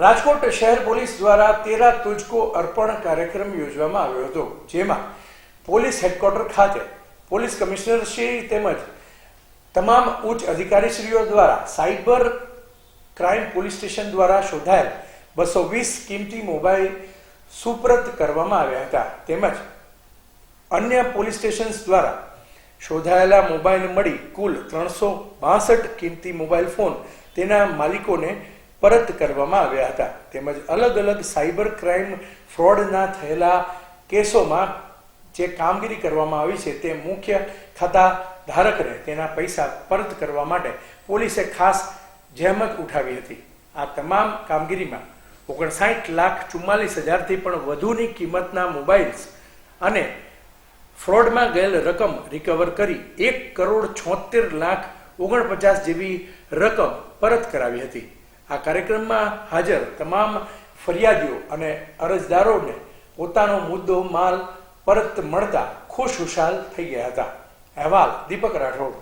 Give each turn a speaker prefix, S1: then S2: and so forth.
S1: રાજકોટ શહેર પોલીસ દ્વારા તેરા તુજકો અર્પણ કાર્યક્રમ યોજવામાં આવ્યો હતો, જેમાં પોલીસ હેડક્વાર્ટર ખાતે પોલીસ કમિશનર શ્રી તેમજ તમામ ઉચ્ચ અધિકારીશ્રીઓ દ્વારા સાયબર ક્રાઇમ પોલીસ સ્ટેશન દ્વારા શોધાયેલ બસો વીસ કિંમતી મોબાઈલ સુપ્રત કરવામાં આવ્યા હતા. તેમજ અન્ય પોલીસ સ્ટેશન્સ દ્વારા શોધાયેલા મોબાઈલ મળી કુલ ત્રણસો બાસઠ કિંમતી મોબાઈલ ફોન તેના માલિકોને પરત કરવામાં આવ્યા હતા. તેમજ અલગ અલગ સાયબર ક્રાઇમ ફ્રોડના થયેલા કેસોમાં જે કામગીરી કરવામાં આવી છે તે મુખ્ય ખાતા ધારકને તેના પૈસા પરત કરવા માટે પોલીસે ખાસ જહેમત ઉઠાવી હતી. આ તમામ કામગીરીમાં ઓગણસાઠ લાખ ચુમ્માલીસ હજારથી પણ વધુની કિંમતના મોબાઈલ્સ અને ફ્રોડમાં ગયેલ રકમ રિકવર કરી એક કરોડ છોતેર લાખ ઓગણપચાસ જેવી રકમ પરત કરાવી હતી. આ કાર્યક્રમમાં હાજર તમામ ફરિયાદીઓ અને અરજદારોને પોતાનો મુદ્દો, માલ પરત મળતા ખુશખુશાલ થઈ ગયા હતા. અહેવાલ દીપક રાઠોડ.